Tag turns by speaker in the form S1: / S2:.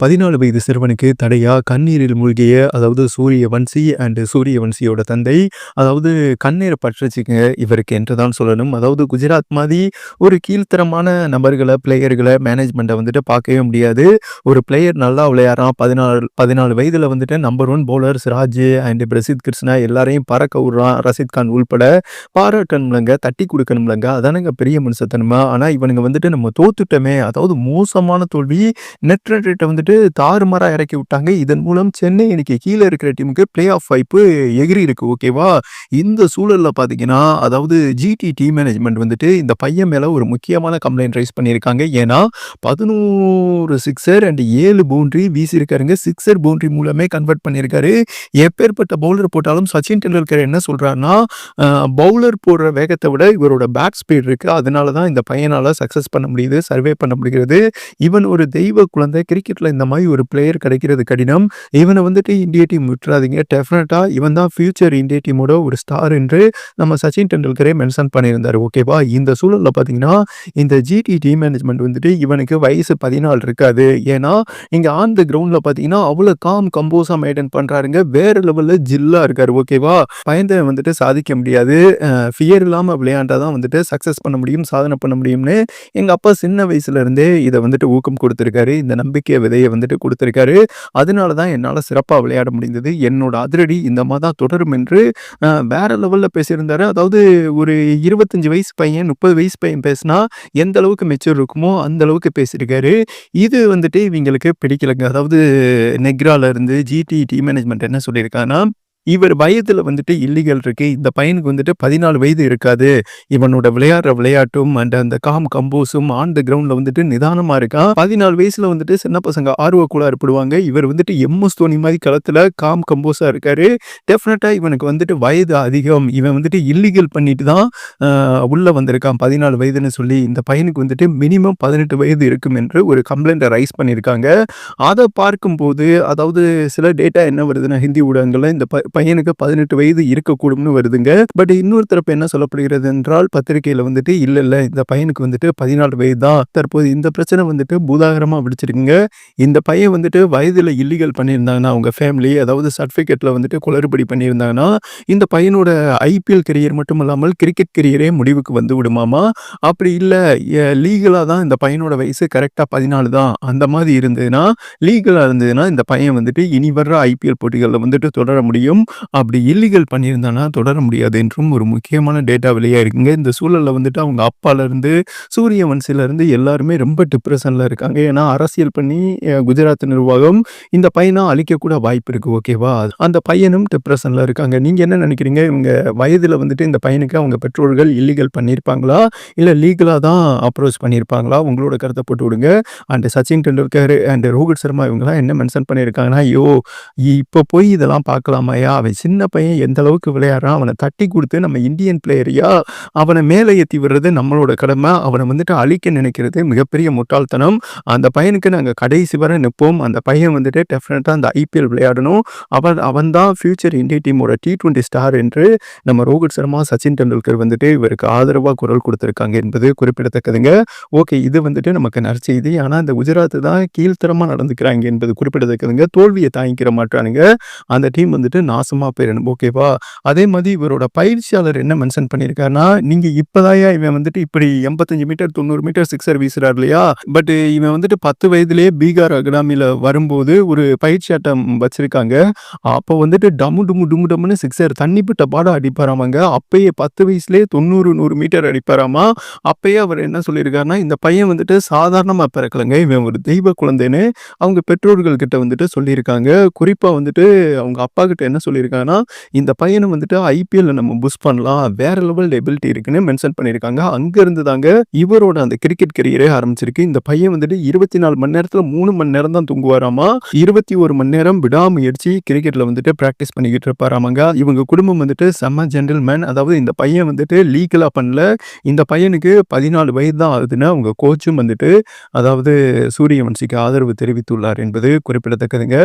S1: பதினாலு வயது சிறுவனுக்கு தடையா கண்ணீரில் மூழ்கிய அதாவது சூரியவன்சி அண்டு சூரியவன்சியோட தந்தை அதாவது கண்ணீரை பற்றுச்சுங்க இவருக்கு என்று தான் சொல்லணும். அதாவது குஜராத் மாதிரி ஒரு கீழ்த்தரமான நபர்களை பிளேயர்களை மேனேஜ்மெண்ட்டை வந்துட்டு பார்க்கவே முடியாது. ஒரு பிளேயர் நல்லா விளையாடுறான் பதினாலு பதினாலு வயதில் வந்துட்டு number one bowler Siraj and Prasidh Krishna எல்லாரையும் பறக்க விடுறான் ரஷித் கான் உள்பட. பாராட்டணும்லங்க தட்டி கொடுக்கணும்லங்க அதானுங்க பெரிய மனுஷத்தனமா? ஆனால் இவனுங்க வந்துட்டு நம்ம தோத்துட்டோமே அதாவது மோசமான தோல்வி நெட் வந்துட்டு வந்துட்டு தாறுமாறாக இறக்கி விட்டாங்க. இதன் மூலம் சென்னை இன்னைக்கு கீழே இருக்கிற டீமுக்கு பிளே ஆஃப் வாய்ப்பு எகிரி இருக்கு ஓகேவா இந்த சூழலில் பார்த்தீங்கன்னா அதாவது ஜிடி டீம் மேனேஜ்மெண்ட் வந்துட்டு இந்த பையன் மேலே ஒரு முக்கியமான கம்ப்ளைண்ட் ரைஸ் பண்ணியிருக்காங்க. ஏன்னா பதினோரு சிக்ஸர் அண்ட் ஏழு பவுண்டரி வீசியிருக்காருங்க. சிக்ஸர் பவுண்டரி மூலமே கன்வெர்ட் பண்ணியிருக்காரு. எப்பேற்பட்ட பவுலர் போட்டாலும் சச்சின் டெண்டுல்கர் என்ன சொல்கிறாருன்னா பவுலர் போடுற வேகத்தை விட இவரோட பேக் ஸ்பீட் இருக்குது அதனால தான் இந்த பையனால் சக்ஸஸ் பண்ண முடியுது சர்வே பண்ண முடிகிறது. இவன் ஒரு தெய்வ குழந்தை. கிரிக்கெட்டில் இந்த இந்த மாதிரி ஒரு பிளேயர் கிடைக்கிறது கடினம். இவனை வந்துட்டு இந்திய டீம் விட்டுறாதீங்க. டெஃபினட்டா இவன் தான் ஃபியூச்சர் இந்திய டீமோட ஒரு ஸ்டார் என்று நம்ம சச்சின் டெண்டுல்கரே மென்ஷன் பண்ணியிருந்தார். ஓகேவா இந்த சூழலில் பார்த்தீங்கன்னா இந்த ஜிடி டீம் மேனேஜ்மெண்ட் வந்துட்டு இவனுக்கு வயசு பதினாலு இருக்காது. ஏன்னா இங்கே ஆன் த கிரவுண்டில் பார்த்தீங்கன்னா அவ்வளோ காம் கம்போஸாக மெயின்டைன் பண்ணுறாருங்க வேறு லெவலில் ஜில்லாக இருக்கார். ஓகேவா பயந்த வந்துட்டு சாதிக்க முடியாது. ஃபியர் இல்லாமல் விளையாண்டா தான் வந்துட்டு சக்ஸஸ் பண்ண முடியும் சாதனை பண்ண முடியும்னு எங்கள் அப்பா சின்ன வயசுலேருந்தே இதை வந்துட்டு ஊக்கம் கொடுத்துருக்காரு. இந்த நம்பிக்கை விதையை வந்துட்டு கொடுத்துருக்காரு. அதனால தான் என்னால் சிறப்பாக விளையாட முடிந்தது. என்னோட அதிரடி இந்த மாதிரி தான் தொடரும் என்று வேற லெவலில் பேசியிருந்தாரு. அதாவது ஒரு இருபத்தஞ்சு வயசு பையன் முப்பது வயசு பையன் பேசினா எந்த அளவுக்கு மெச்சூர் இருக்குமோ அந்த அளவுக்கு பேசியிருக்காரு. இது வந்துட்டு இவங்களுக்கு பிடிக்கலைங்க. அதாவது நெக்ரால இருந்து ஜிடி டீம் மேனேஜ்மெண்ட் என்ன சொல்லியிருக்காங்கன்னா இவர் பயத்தில் வந்துட்டு இல்லீகல் இருக்கு. இந்த பையனுக்கு வந்துட்டு பதினாலு வயது இருக்காது. இவனோட விளையாடுற விளையாட்டும் அண்ட் அந்த காம் கம்போஸும் ஆன் த கிரவுண்ட்ல வந்துட்டு நிதானமா இருக்கான் பதினாலு வயசுல வந்துட்டு சின்ன பசங்க ஆர்வ கூட படுவாங்க. இவர் வந்துட்டு எம்எஸ் தோனி மாதிரி களத்துல காம் கம்போஸா இருக்காரு. டெஃபினட்டா இவனுக்கு வந்துட்டு வயது அதிகம். இவன் வந்துட்டு இல்லீகல் பண்ணிட்டு தான் உள்ள வந்திருக்கான். பதினாலு வயதுன்னு சொல்லி இந்த பையனுக்கு வந்துட்டு மினிமம் பதினெட்டு வயது இருக்கும் என்று ஒரு கம்ப்ளைண்ட்டை ரைஸ் பண்ணியிருக்காங்க. அதை பார்க்கும்போது அதாவது சில டேட்டா என்ன வருதுன்னா ஹிந்தி ஊடகங்கள்ல இந்த ப- பையனுக்கு பதினெட்டு வயது இருக்கக்கூடும்னு வருதுங்க. பட் இன்னொரு தரப்பு என்ன சொல்லப்படுகிறது என்றால் பத்திரிகையில வந்துட்டு இல்ல இல்ல இந்த பையனுக்கு வந்துட்டு பதினாலு வயது தான் தற்போது இந்த பிரச்சனை வந்துட்டு பூதாகரமா விடுச்சிருக்குங்க. இந்த பையன் வந்துட்டு வயதுல இல்லீகல் பண்ணியிருந்தாங்கன்னா அவங்க ஃபேமிலி அதாவது சர்டிபிகேட்ல வந்துட்டு குளறுபடி பண்ணியிருந்தாங்கன்னா இந்த பையனோட ஐபிஎல் கெரியர் மட்டும் இல்லாமல் கிரிக்கெட் கெரியரே முடிவுக்கு வந்து விடுமாமா? அப்படி இல்லை லீகலாக தான் இந்த பையனோட வயசு கரெக்டாக பதினாலு தான். அந்த மாதிரி இருந்ததுன்னா லீகலாக இருந்ததுன்னா இந்த பையன் வந்துட்டு இனி வர்ற ஐபிஎல் போட்டிகளில் வந்துட்டு தொடர முடியும். அப்படி இல்லீகல் பண்ணியிருந்தானா தொடர முடியாது என்றும் ஒரு முக்கியமான டேட்டா வெளியாக இருக்குங்க இந்த சூழலில் வந்துட்டு அவங்க அப்பாலேருந்து சூரிய வன்சிலேருந்து எல்லாருமே ரொம்ப டிப்ரெஷனில் இருக்காங்க. ஏன்னா அரசியல் பண்ணி குஜராத் நிர்வாகம் இந்த பையனை அழிக்கக்கூட வாய்ப்பு இருக்குது ஓகேவா அந்த பையனும் டிப்ரெஷனில் இருக்காங்க. நீங்கள் என்ன நினைக்கிறீங்க? இவங்க வயதில் வந்துட்டு இந்த பையனுக்கு அவங்க பெற்றோர்கள் இல்லீகல் பண்ணியிருப்பாங்களா? இல்லை லீகலாக தான் அப்ரோச் பண்ணியிருப்பாங்களா? உங்களோட கருத்தை போட்டு விடுங்க. அண்ட் சச்சின் டெண்டுல்கர் அண்ட் ரோஹித் சர்மா இவங்களாம் என்ன மென்ஷன் பண்ணியிருக்காங்கன்னா ஐயோ இப்போ போய் இதெல்லாம் பார்க்கலாமாயா அவன் சின்ன பையன் எந்த அளவுக்கு விளையாடுறான்? அவனை தட்டி கொடுத்து நம்ம இந்தியன் பிளேயரையா அவனை மேலே ஏற்றி விடுறது நம்மளோட கடமை. அவனை வந்துட்டு அழிக்க நினைக்கிறது மிகப்பெரிய முட்டாள்தனம். அந்த பையனுக்கு நாங்கள் கடைசி வரை நிற்போம் அந்த பையன் வந்துட்டு டெஃபினட்டாக அந்த ஐபிஎல் விளையாடணும். அவன் அவன் தான் ஃபியூச்சர் இந்திய டீமோட டி டுவெண்ட்டி ஸ்டார் என்று நம்ம ரோஹித் சர்மா சச்சின் டெண்டுல்கர் வந்துட்டு இவருக்கு ஆதரவாக குரல் கொடுத்துருக்காங்க என்பது குறிப்பிடத்தக்கதுங்க. ஓகே இது வந்துட்டு நமக்கு நற்செய்தி. ஆனால் இந்த குஜராத் தான் கீழ்த்தரமாக நடந்துக்கிறாங்க என்பது குறிப்பிடத்தக்கதுங்க. தோல்வியை தாங்கிக்கிற மாட்டானுங்க. அந்த டீம் வந்துட்டு நாசமாக போயிடணும் ஓகேவா அதே மாதிரி இவரோட பயிற்சியாளர் என்ன மென்ஷன் பண்ணியிருக்காருன்னா நீங்கள் இப்போதாயா இவன் வந்துட்டு இப்படி எண்பத்தஞ்சு மீட்டர் தொண்ணூறு மீட்டர் சிக்ஸர் வீசுறாரு இல்லையா? பட் இவன் வந்துட்டு பத்து வயதுலேயே பீகார் அகாடமியில் வரும்போது ஒரு பயிற்சி ஆட்டம் வச்சிருக்காங்க. அப்போ வந்துட்டு டமு டுமு டுமு டம்னு சிக்ஸர் தண்ணி பிட்ட பாடம் அடிப்பாராமாங்க. அப்பயே பத்து வயசுலேயே தொண்ணூறு நூறு மீட்டர் அடிப்பாராமா? அப்பயே அவர் என்ன சொல்லியிருக்காருன்னா இந்த பையன் வந்துட்டு சாதாரணமாக பிறக்கலங்க. இவன் ஒரு தெய்வ குழந்தைன்னு அவங்க பெற்றோர்கள் கிட்ட வந்துட்டு சொல்லியிருக்காங்க குறிப்பாக வந்துட்டு அவங்க அப்பா கிட்ட என்ன சொல்லியிருக்காங்கன்னா இந்த பையனை வந்துட்டு ஐபிஎல்ல நம்ம புஷ் பண்ணலாம். வேற லெவல் எபிலிட்டி இருக்குன்னு மென்ஷன் பண்ணியிருக்காங்க. அங்கேருந்து தாங்க இவரோட அந்த கிரிக்கெட் கரியரே ஆரம்பிச்சிருக்கு. இந்த பையன் வந்துட்டு இருபத்தி நாலு மணி நேரத்தில் மூணு மணி நேரம் தான் தூங்குவாராமா? இருபத்தி ஒரு மணி நேரம் விடாமுயற்சி கிரிக்கெட்ல வந்துட்டு ப்ராக்டிஸ் பண்ணிக்கிட்டு இருப்பாராமாங்க. இவங்க குடும்பம் வந்துட்டு செம்ம ஜென்டில்மேன் அதாவது இந்த பையன் வந்துட்டு லீகலாக பண்ணல. இந்த பையனுக்கு பதினாலு வயது தான் ஆகுதுன்னு அவங்க கோச்சும் வந்துட்டு அதாவது சூரியவன்சிக்கு ஆதரவு தெரிவித்துள்ளார் என்பது குறிப்பிடத்தக்கதுங்க.